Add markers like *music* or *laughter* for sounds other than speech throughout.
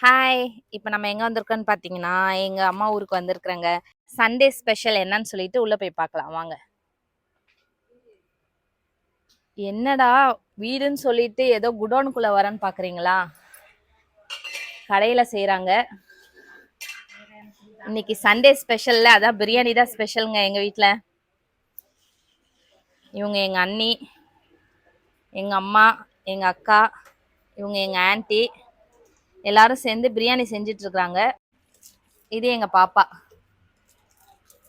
Hi! இப்போ நம்ம எங்கே வந்திருக்கோன்னு பார்த்தீங்கன்னா, எங்கள் அம்மா ஊருக்கு வந்திருக்கிறேங்க. சண்டே ஸ்பெஷல் என்னன்னு சொல்லிட்டு உள்ளே போய் பார்க்கலாம் வாங்க. என்னடா வீடுன்னு சொல்லிட்டு ஏதோ குடோனுக்குள்ளே வரேன்னு பார்க்குறீங்களா? கடையில் செய்கிறாங்க இன்னைக்கு சண்டே ஸ்பெஷலில் அதான் பிரியாணி தான் ஸ்பெஷலுங்க எங்கள் வீட்டில் இவங்க எங்கள் அண்ணி, எங்கள் அம்மா, எங்கள் அக்கா, இவங்க எங்கள் ஆண்ட்டி எல்லாரும் சேர்ந்து பிரியாணி செஞ்சுட்டு இருக்காங்க. இது எங்க பாப்பா.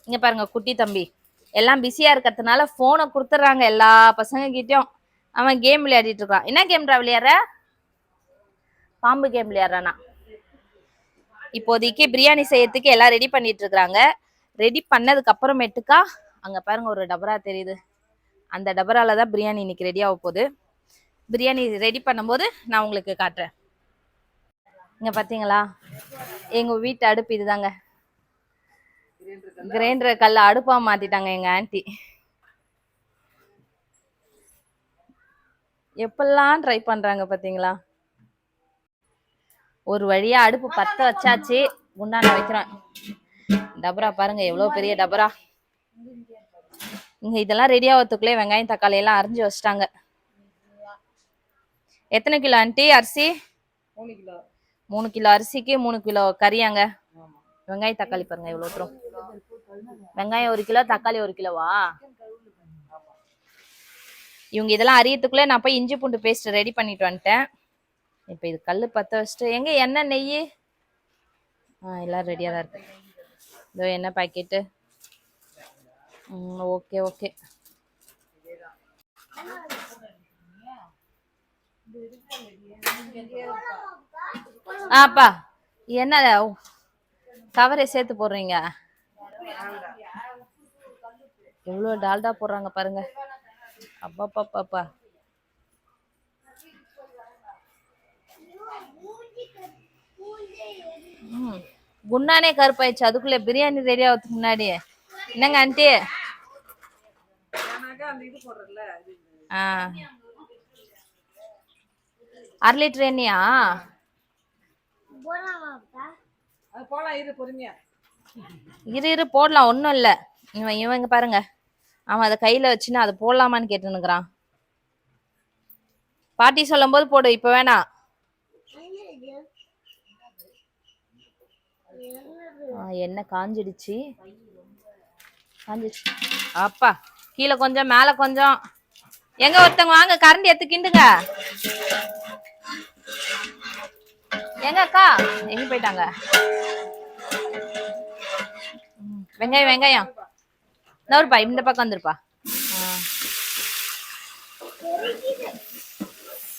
இங்க பாருங்க குட்டி தம்பி. எல்லாம் பிஸியா இருக்கிறதுனால போனை கொடுத்துட்றாங்க எல்லா பசங்க கிட்டயும். அவன் கேம் விளையாடிட்டு இருக்கான். என்ன கேம்ரா விளையாடுற? பாம்பு கேம் விளையாடுறானா? இப்போதைக்கு பிரியாணி செய்யறதுக்கு எல்லாம் ரெடி பண்ணிட்டு இருக்கிறாங்க ரெடி பண்ணதுக்கு அப்புறமேட்டுக்கா அங்க பாருங்க ஒரு டபரா தெரியுது. அந்த டபரால தான் பிரியாணி இன்னைக்கு ரெடி ஆக போகுது. பிரியாணி ரெடி பண்ணும்போது நான் உங்களுக்கு காட்டுறேன். இங்கே பார்த்தீங்களா எங்கள் வீட்டு அடுப்பு இதுதாங்க. கிரைண்டர் கல்ல அடுப்பாக மாற்றிட்டாங்க எங்கள் ஆண்டி எப்பெல்லாம் ட்ரை பண்ணுறாங்க பார்த்தீங்களா ஒரு வழியாக அடுப்பு பத்த வச்சாச்சு. குண்டான வைக்கிறேன். டபரா பாருங்க எவ்வளோ பெரிய டபரா. இங்கே இதெல்லாம் ரெடியாக வரத்துக்குள்ளே வெங்காயம் தக்காளி எல்லாம் அரிஞ்சு வச்சிட்டாங்க. எத்தனை கிலோ ஆண்டி அரிசி? மூணு கிலோ மூணு கிலோ அரிசிக்கு மூணு கிலோ கறியாங்க. வெங்காயம் தக்காளி பாருங்க எவ்வளவு தூரம். வெங்காயம் ஒரு கிலோ தக்காளி ஒரு கிலோவா? இவங்க இதெல்லாம் அரியத்துக்குள்ள நான் போய் இஞ்சி பூண்டு பேஸ்ட் ரெடி பண்ணிட்டு வந்துட்டேன். இப்போ இது கல்லு பத்த வச்சுட்டு எங்க எண்ணெய் நெய் ஆ எல்லாம் ரெடியா தான் இருக்கு. இதோ எண்ணெய் பாக்கெட்டு. ம் ஓகே ஓகே. ஆப்பா என்ன கவரை சேர்த்து போடுறீங்க. எவ்வளோ டால்டா போடுறாங்க பாருங்க. அப்பா ம் குண்டானே கருப்பாயிடுச்சு. அதுக்குள்ளே பிரியாணி ரெடி ஆகிறதுக்கு முன்னாடி. என்னங்க ஆண்டி ஆ. அரை லிட்டர் எண்ணியா? அது போலாம் இரு பொறுமையா. இரு இரு போடலாம் ஒன்றும் இல்லை. இவன் இவங்க பாருங்க. அவன் அதை கையில் வச்சுன்னு அதை போடலாமான்னு கேட்டுனுக்குறான் பாட்டி சொல்லும்போது போடு இப்போ வேணாம் ஆ, எண்ணெய் காஞ்சிடுச்சு? காஞ்சிடுச்சு. அப்பா கீழே கொஞ்சம் மேலே கொஞ்சம். எங்க ஒருத்தவங்க வாங்க கரண்ட் எடுத்து கிண்டுங்க. எங்க அக்கா எங்க போயிட்டாங்க? வெங்காயம் வெங்காயம். நவருப்பா இந்த பக்கம் வந்துருப்பா.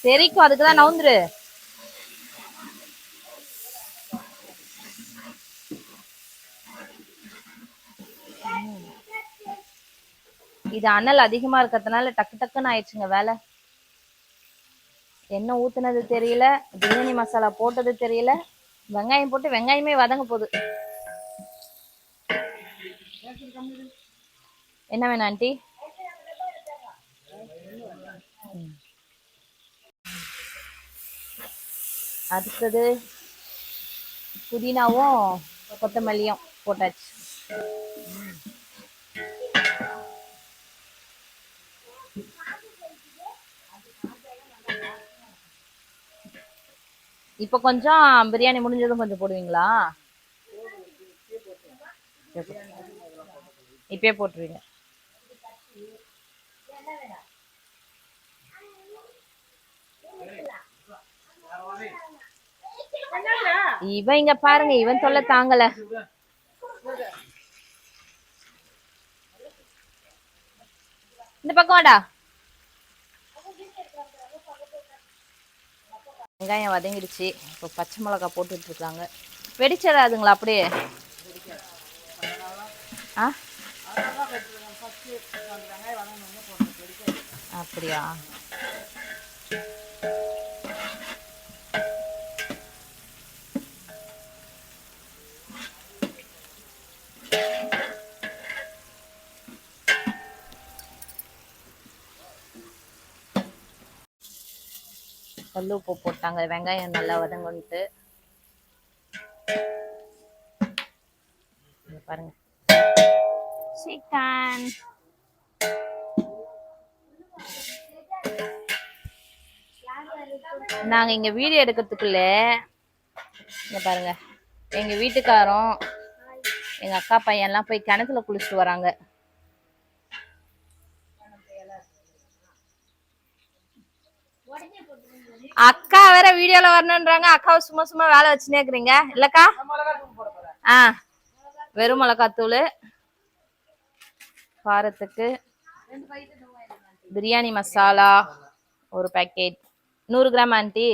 தெரிக்கும் அதுக்குதான் நவுந்துரு. இது அனல் அதிகமா இருக்கிறதுனால டக்கு டக்குன்னு ஆயிடுச்சுங்க வேலை. எண்ணெய் ஊத்துனது தெரியல பிரியாணி மசாலா போட்டது தெரியல. வெங்காயம் போட்டு வெங்காயமே வதங்க போகுது. என்ன வேணும் ஆண்டி? அடுத்தது புதினாவும் கொத்தமல்லியும் போட்டாச்சு. இப்போ கொஞ்சம் பிரியாணி முடிஞ்சதும் கொஞ்சம் போடுவீங்களா? இப்பயே போட்டுருவீங்க. இவன் இங்க பாருங்க இவன் தொல்லை தாங்கல. இந்த பக்கம் வாடா. வெங்காயம் வதங்கிடுச்சு. இப்போ பச்சை மிளகா போட்டுட்டு இருக்காங்க வெடிச்சிடாதுங்களா அப்படியே? ஆ? அப்படியா? கல் உப்பு போட்டாங்க. வெங்காயம் நல்லா வதங்கன்ட்டு பாருங்க. சிக்கன். நாங்க இங்க வீடியோ எடுக்கிறதுக்குள்ள இங்க பாருங்க. எங்க வீட்டுக்காரம் எங்க அக்கா பையன்லாம் போய் கிணத்துல குளிச்சுட்டு வராங்க. அக்கா வேற வீடியோல வரணுன்றாங்க அக்காவை சும்மா சும்மா வேலை வச்சுனே இருக்கிறீங்க. இல்லக்கா? ஆ. வெறும் மிளகாத்தூள் காரத்துக்கு பிரியாணி மசாலா ஒரு பேக்கெட் நூறு கிராம் ஆண்டி.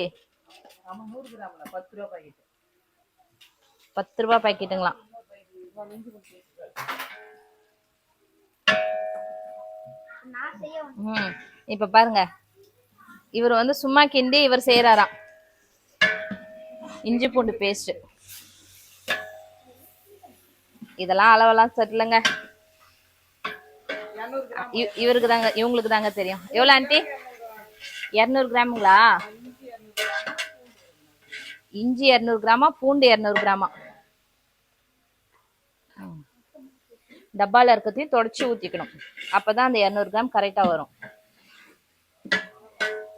நூறு பத்து ரூபா பேக்கெட்டுங்களா பாக்கெட்டுங்களா ம். இப்ப பாருங்க. இவர் வந்து சும்மா கிண்டி இவர் செய்யறாராம் இஞ்சி பூண்டு பேஸ்ட் இதெல்லாம் அளவெல்லாம் சரியில்லைங்க இவருக்கு தாங்க இவங்களுக்கு தாங்க தெரியும். எவ்வளோ ஆண்டி இரநூறு கிராமுங்களா? இஞ்சி இரநூறு கிராமா பூண்டு இரநூறு கிராமா? டப்பால இருக்கிறதையும் தொடச்சி ஊத்திக்கணும். அப்பதான் அந்த இரநூறு கிராம் கரெக்டா வரும்.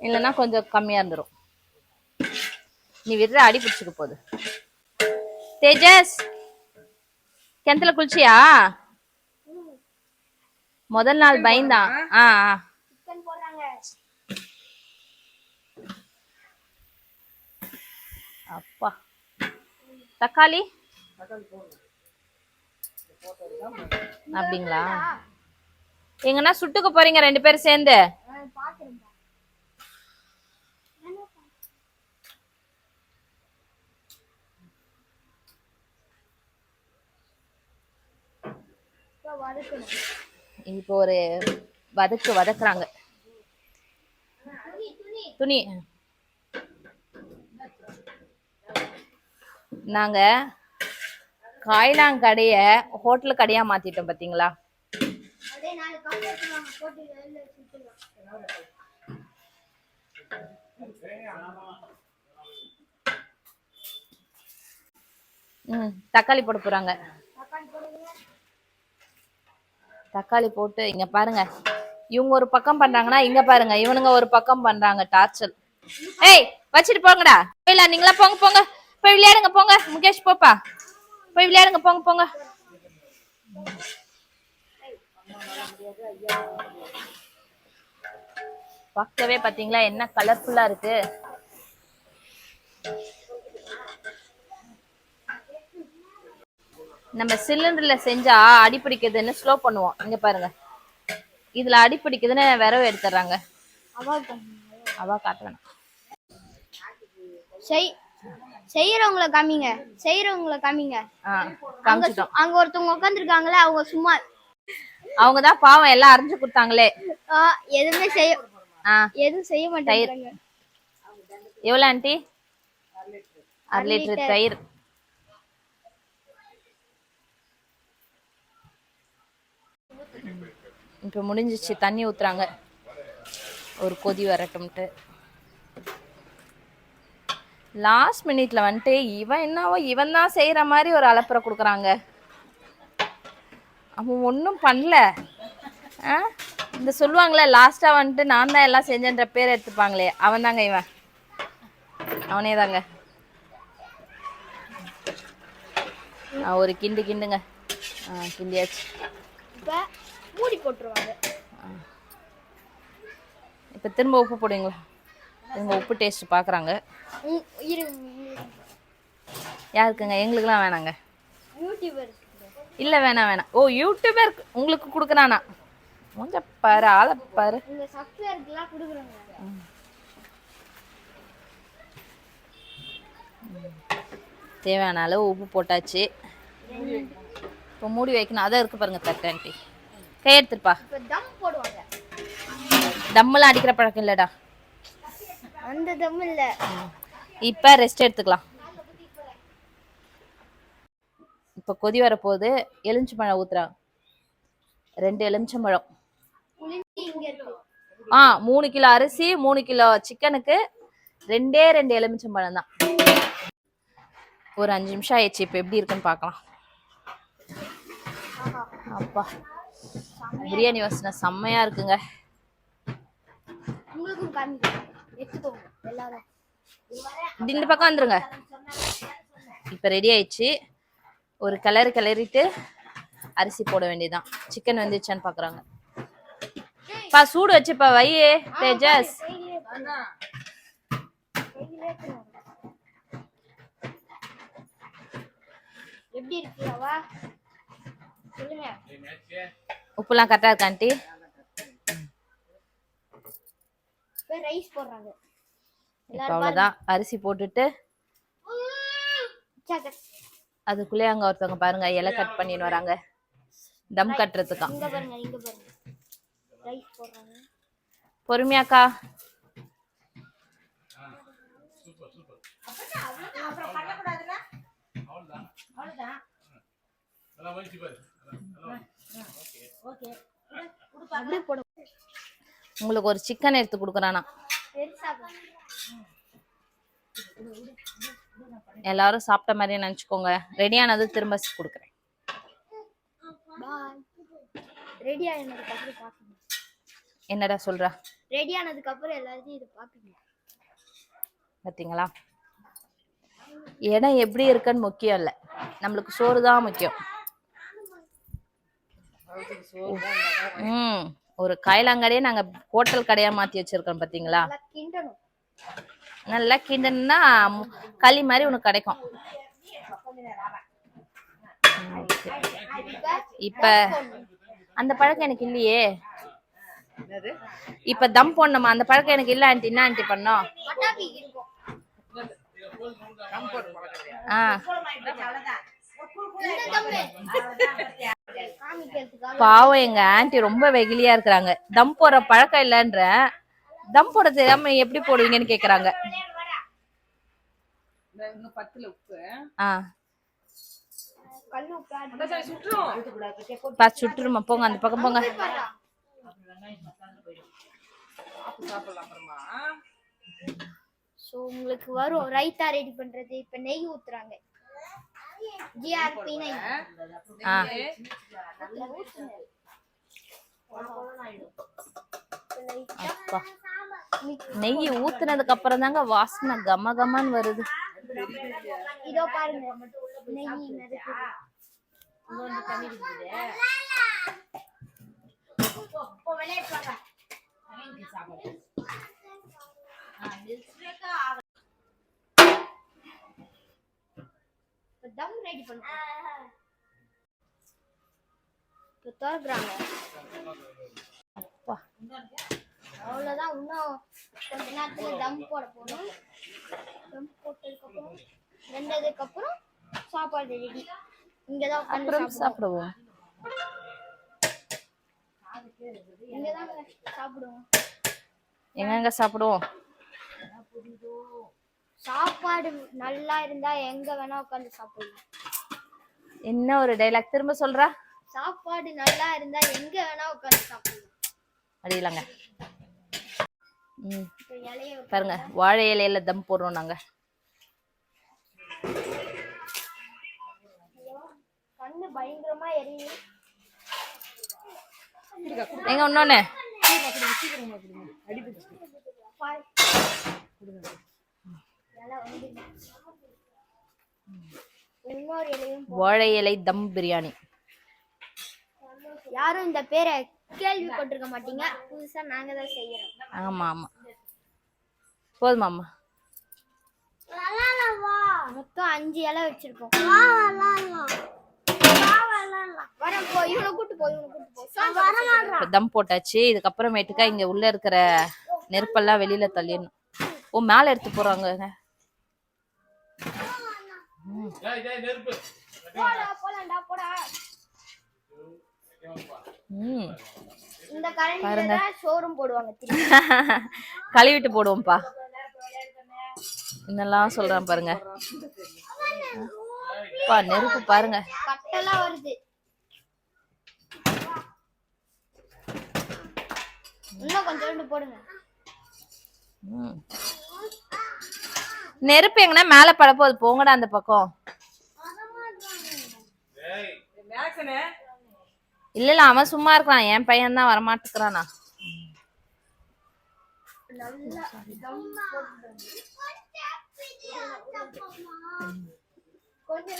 இல்லைன்னா கொஞ்சம் கம்மியா இருந்துடும் நீ விடுற அடி பிடிச்சிக்க போகுது. தேஜஸ் கிணத்துல குளிச்சியா? முதல் நாள் பயந்தான் ஆ ஆ. அப்பா. தக்காளி? அப்படிங்களா? எங்கன்னா சுட்டுக்க போறீங்க ரெண்டு பேரும் சேர்ந்து? இப்போ ஒரு வதக்கு வதக்குறாங்க. துணி. நாங்க காய்லாங்கடைய ஹோட்டல் கடையா மாத்திட்டோம் பாத்தீங்களா? ம் தக்காளி போட போறாங்க. தக்காளி போட்டு இங்க பாருங்க. இவங்க ஒரு பக்கம் பண்றாங்கன்னா இங்க பாருங்க. இவனுங்க ஒரு பக்கம் பண்றாங்க டார்ச்சல் ஏய் வச்சுட்டு போங்கடா. போயிடலாம் நீங்களா போங்க போங்க. போய் விளையாடுங்க போங்க. முகேஷ் போப்பா. போய் விளையாடுங்க போங்க போங்க. பார்க்கவே பாத்தீங்களா? என்ன கலர்ஃபுல்லா இருக்கு. நம்ம சிலிண்டர்ல செஞ்சா அடி பிடிக்குதுன்னு ஸ்லோ பண்ணுவோம். இங்க பாருங்க. இதுல அடி பிடிக்குதுன்னு விரவு எடுத்துறாங்க அவா காட்ட வேணாம் செய் செய்யறவங்கள காமிங்க. செய்யறவங்கள காமிங்க. காமிச்சிட்டோம். அங்க ஒருத்தவங்க உட்காந்துருக்காங்களே அவங்க சும்மா அவங்க தான் பாவம் எல்லாம் அரைஞ்சு கொடுத்தாங்களே. எதுவுமே செய்ய எதுவும் செய்ய மாட்டேங்கிறாங்க. எவ்வளவு ஆண்டி? அரை லிட்டர். தயிர். இப்போ முடிஞ்சிச்சு தண்ணி ஊற்றுறாங்க ஒரு கொதி வரட்டும்ட்டு. லாஸ்ட் மினிட்ல வந்துட்டு இவன் என்னவோ இவன் தான் செய்கிற மாதிரி ஒரு அலப்புற கொடுக்குறாங்க. அவன் ஒன்றும் பண்ணல. ஆ? இந்த சொல்லுவாங்களே லாஸ்ட்டாக வந்துட்டு நான் தான் எல்லாம் செஞ்சேன்ற பேர் எடுத்துப்பாங்களே அவன் தாங்க இவன். அவனே தாங்க. ஒரு கிண்டு கிண்டுங்க. ஆ கிண்டியாச்சு. மூடி போட்டுருவாங்க. இப்போ திரும்ப உப்பு போடுவீங்களா? இவங்க உப்பு டேஸ்ட் பார்க்குறாங்க யாருக்குங்க? எங்களுக்குலாம் வேணாங்க. யூடியூபர் இல்லை வேணாம் வேணாம். ஓ யூடியூபர் உங்களுக்கு கொடுக்குறானா? மூஞ்ச பாரு ஆளை பாரு. தேவையான அளவு உப்பு போட்டாச்சு. இப்போ மூடி வைக்கணும். அதை இருக்கு பாருங்க தட்டான்ட்டி கை எடுத்துருப்பா. இப்ப தம் போடுவாங்க. தம்மெல்லாம் அடிக்கிற பழக்கம் இல்லைடா. அந்த தம் இல்ல. இப்போ ரெஸ்ட் எடுத்துக்கலாம். இப்போ கொதி வரப்போகுது. எலுமிச்சம்பழம் ஊத்துறாங்க ரெண்டு எலுமிச்சம்பழம் ஆ மூணு கிலோ அரிசி மூணு கிலோ சிக்கனுக்கு ரெண்டே ரெண்டு எலுமிச்சம்பழம் தான். ஒரு அஞ்சு நிமிஷம் ஆயிடுச்சு. இப்போ எப்படி இருக்குன்னு பார்க்கலாம். அப்பா. பிரியாணி வாசனை செம்மையா இருக்குங்க. இந்த பக்கம் வந்துருங்க. இப்போ ரெடி ஆயிடுச்சு. ஒரு கிளறு கிளறிட்டு அரிசி போட வேண்டியதுதான். சிக்கன் வந்துச்சான்னு பார்க்குறாங்க பா சூடு வச்சுப்பா வையே தேஜஸ். எப்படி இருக்கீங்களா உப்புலாம் கரெக்டாக இருக்கா ஆண்டி? இப்போ ரைஸ் போடுறாங்க. இப்போ அவ்வளோதான் அரிசி போட்டுட்டு அதுக்குள்ளே அங்கே ஒருத்தவங்க பாருங்க இலை கட் பண்ணின்னு வராங்க. தம் கட்டுறதுக்காம் இங்க பாருங்க இங்க பாருங்க. ரைஸ் போடுறாங்க. பொறுமையாக்கா. அப்படியே போட உங்களுக்கு ஒரு சிக்கன் எடுத்து கொடுக்குறானா. எல்லாரும் சாப்பிட்ட மாதிரியே நினச்சிக்கோங்க. ரெடியானது திரும்ப கொடுக்குறேன். என்னடா சொல்றா? ரெடி ஆனதுக்கு அப்புறம் எல்லாத்தையும் இதை பாப்பீங்க பார்த்தீங்களா இடம் எப்படி இருக்குன்னு முக்கியம் இல்லை. நம்மளுக்கு சோறு தான் முக்கியம். ம். ஒரு காயிலாங்கடையே நாங்கள் ஹோட்டல் கடையாக மாற்றி வச்சிருக்கோம் பார்த்தீங்களா நல்லா மு- களி மாதிரி உனக்கு கிடைக்கும். இப்ப அந்த பழக்கம் எனக்கு இல்லையே. என்னது? இப்ப தம் போடணுமா? அந்த பழக்கம் எனக்கு இல்ல ஆண்டி. என்ன ஆண்டி பண்ணோம் பட்டாபி இருக்கும். கம்போர்ட் பழக்கலையா ஆ. இந்த தம்மு காமிக்கிறதுக்காக பாவம் எங்க ஆண்டி ரொம்ப வெகுலியா இருக்கிறாங்க. தம் போடுற பழக்கம் இல்லைன்ற. தம் போட தெரியாம எப்படி போடுவீங்கன்னு கேக்குறாங்க. சுற்றும் போங்க அந்த பக்கம் போங்க. ஸோ உங்களுக்கு வரும். ரைத்தா ரெடி பண்றது. இப்ப நெய் ஊத்துறாங்க. நெய் ஊத்துனதுக்கு அப்புறம் தாங்க வாசனை கம கமன்னு வருது. இதோ பாருங்க. நெய் மிதக்குது. இப்ப தம் ரெடி பண்ணுவோம் இப்போ திறக்குறாங்க. அப்பா. அவ்வளோதான் இன்னும் கொஞ்ச நேரத்துல தம் போட போகணும் தம் போட்டதுக்கப்புறம் வெந்ததுக்கப்புறம் சாப்பாடு ரெடி இங்கே தான் உட்காந்து அப்புறம் சாப்பிடுவோம். இங்கே தான் சாப்பிடுவோம். எங்கெங்க சாப்பிடுவோம்? சாப்பாடு நல்லா இருந்தா எங்க வேணா உட்காந்து சாப்பிடலாம். என்ன ஒரு டைலாக் திரும்ப சொல்றா? சாப்பாடு நல்லா இருந்தா எங்க வேணா உட்காந்து சாப்பிடலாம். இலைய பாருங்க வாழை இலையில தம் போடுறோம் நாங்க. கண்ணு பயங்கரமா எரியும் எங்க இன்னொன்னு பாரு. இலை வந்து இன்னொரு இலையும் போ- வாழை இலை தம் பிரியாணி. யாரும் இந்த பேரை கேள்விப்பட்டிருக்க மாட்டீங்க. புதுசா நாங்க தான் செய்யறோம். ஆமா ஆமா. போதுமாம்மா மொத்தம் அஞ்சு இலை வச்சிருக்கோம். தம் போட்டாச்சு. இதுக்கப்புறமேட்டுக்கா இங்க உள்ள இருக்கிற நெருப்பெல்லாம் வெளியில தள்ளிடணும். ஓ மேல எடுத்து போறாங்க போடா போலாம்டா போடா. ம். இந்த கரண்டில தான் சோறும் போடுவாங்க *laughs* கழுவிட்டு போடுவோம்ப்பா. என்னெல்லாம் சொல்றேன் பாருங்க. பா நெருப்பு பாருங்க. கட்டெல்லாம் வருது. இன்னும் கொஞ்சோண்டு போடுங்க. ம். நெருப்பு எங்கன்னா மேல பட போகுது போங்கடா அந்த பக்கம். இல்ல இல்ல அவன் சும்மா இருக்கான் என் பையன் தான் வரமாட்டுக்கிறானா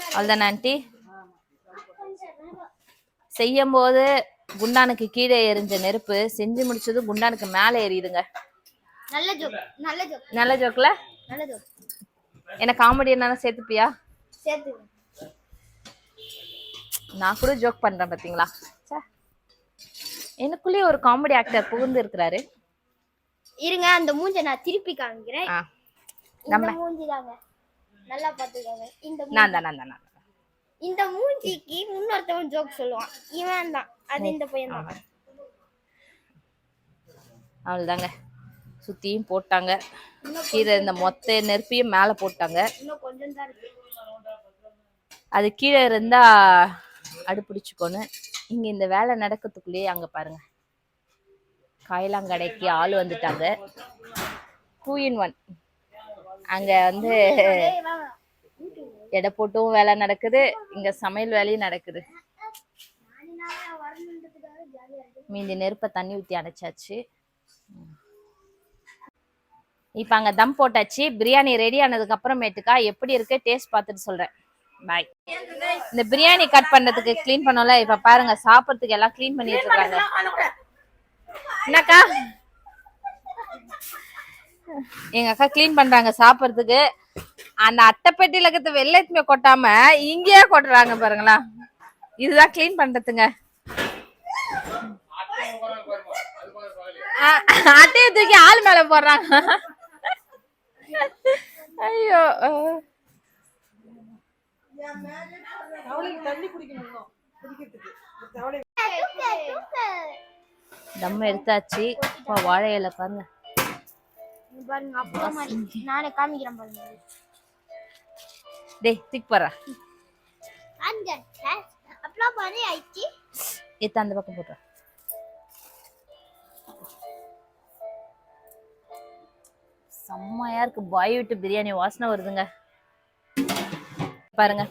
அவ்வளோதானே ஆண்டி? செய்யும் போது குண்டானுக்கு கீழே எரிஞ்ச நெருப்பு செஞ்சு முடிச்சதும் குண்டானுக்கு மேலே எரியுதுங்க. நல்ல ஜோக் நல்ல ஜோக் நல்ல ஜோக்ல நல்ல ஜோக் என்ன காமெடி என்னன்னு சேர்த்துப்பியா? சேர்த்து நான் கூட ஜோக் பண்றேன் பாத்தீங்களா? ச்சே. எனக்குள்ளேயே ஒரு காமெடி ஆக்டர் புகுந்து இருக்கிறாரு இருங்க அந்த மூஞ்ச நான் திருப்பி காமிக்கிறேன். இந்த மூஞ்சி தாங்க நல்லா பாத்துக்கோங்க இந்த நான் தான் நான் தான். இந்த மூஞ்சிக்கு இன்னொருத்தவன் ஜோக் சொல்லுவான். இவன் தான். அது இந்த பையன் தான். அவ்வளோதாங்க சுத்தியும் போட்டாங்க. கீழே இருந்த மொத்த நெருப்பையும் மேலே போட்டாங்க. அது கீழே இருந்தா அடுப்பிடிச்சுக்கோன்னு. இங்க இந்த வேலை நடக்கிறதுக்குள்ளேயே அங்க பாருங்க. காயலாங்கடைக்கு ஆள் வந்துட்டாங்க. டூ இன் ஒன் அங்க வந்து எடை போட்டும் வேலை நடக்குது. இங்க சமையல் வேலையும் நடக்குது. மீந்தி மீதி நெருப்பை தண்ணி ஊற்றி அடைச்சாச்சு இப்போ அங்கே தம் போட்டாச்சு. பிரியாணி ரெடி ஆனதுக்கு அப்புறமேட்டுக்கா எப்படி இருக்கு? டேஸ்ட் பார்த்துட்டு சொல்றேன். பாய் இந்த பிரியாணி கட் பண்றதுக்கு க்ளீன் பண்ணோம்ல இப்போ பாருங்க சாப்பிட்றதுக்கு எல்லாம் க்ளீன் பண்ணிட்டு இருக்காங்க. என்னக்கா? எங்க அக்கா க்ளீன் பண்றாங்க சாப்பிட்றதுக்கு. அந்த அட்டைப்பெட்டியில இருக்கிறது வெள்ளத்துமே கொட்டாம இங்கேயே கொட்டுறாங்க பாருங்களா. இதுதான் க்ளீன் பண்றதுங்க. அட்டையை தூக்கி ஆள் மேல போடுறாங்க. ஐயோ அஹ். அவளுக்கு தண்ணி குடிக்கணும் குடிக்கிறதுக்கு. தவளை தம் எடுத்தாச்சு. இப்போ வாழை இலை பாருங்க. பாருங்க அப்பா மாதிரி நானே காமிக்கிறேன் பாருங்க. டேய் தூக்கி போடுறா. அந்த அப்புறம் பாரு ஆயிடுச்சு எடுத்து அந்த பக்கம் போடுறா செம்மையா இருக்கு. பாய் விட்டு பிரியாணி வாசனை வருதுங்க. பாருங்க.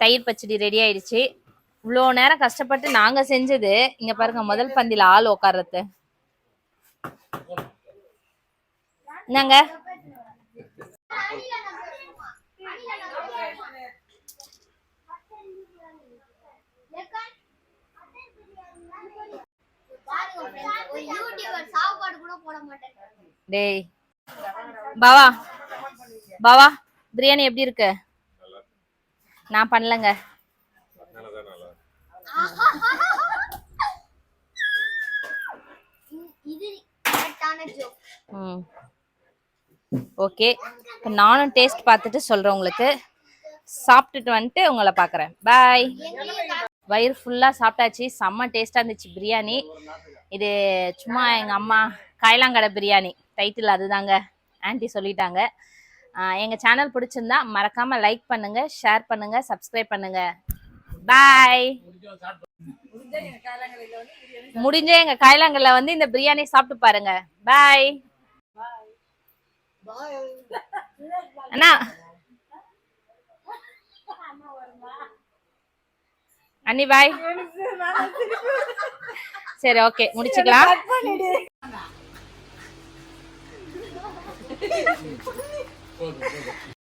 தயிர் பச்சடி ரெடி ஆயிடுச்சு. இவ்வளோ நேரம் கஷ்டப்பட்டு நாங்க செஞ்சது. இங்க பாருங்க முதல் பந்தில ஆள் உட்கார்றது என்னங்க? டேய் பாவா பாவா பிரியாணி எப்படி இருக்கு? நான் பண்ணலங்க. ஓகே இப்போ நானும் டேஸ்ட் பார்த்துட்டு சொல்கிறேன் உங்களுக்கு. சாப்பிட்டுட்டு வந்துட்டு உங்களை பார்க்குறேன். பாய் வயிறு ஃபுல்லாக சாப்பிட்டாச்சு. செம்ம டேஸ்ட்டாக இருந்துச்சு பிரியாணி. இது சும்மா எங்கள் அம்மா காயலாங்கடை பிரியாணி. டைட்டில் அதுதாங்க. ஆன்ட்டி சொல்லிட்டாங்க. எங்கள் சேனல் பிடிச்சிருந்தா மறக்காமல் லைக் பண்ணுங்கள் ஷேர் பண்ணுங்கள் சப்ஸ்கிரைப் பண்ணுங்கள் பாய் முடிஞ்ச எங்கள் காயலாங்கல்ல வந்து இந்த பிரியாணி சாப்பிட்டு பாருங்க. பாய் அண்ணா. அண்ணி பாய் சரி ஓகே முடிச்சுக்கலாம். 보여줘, 보여줘.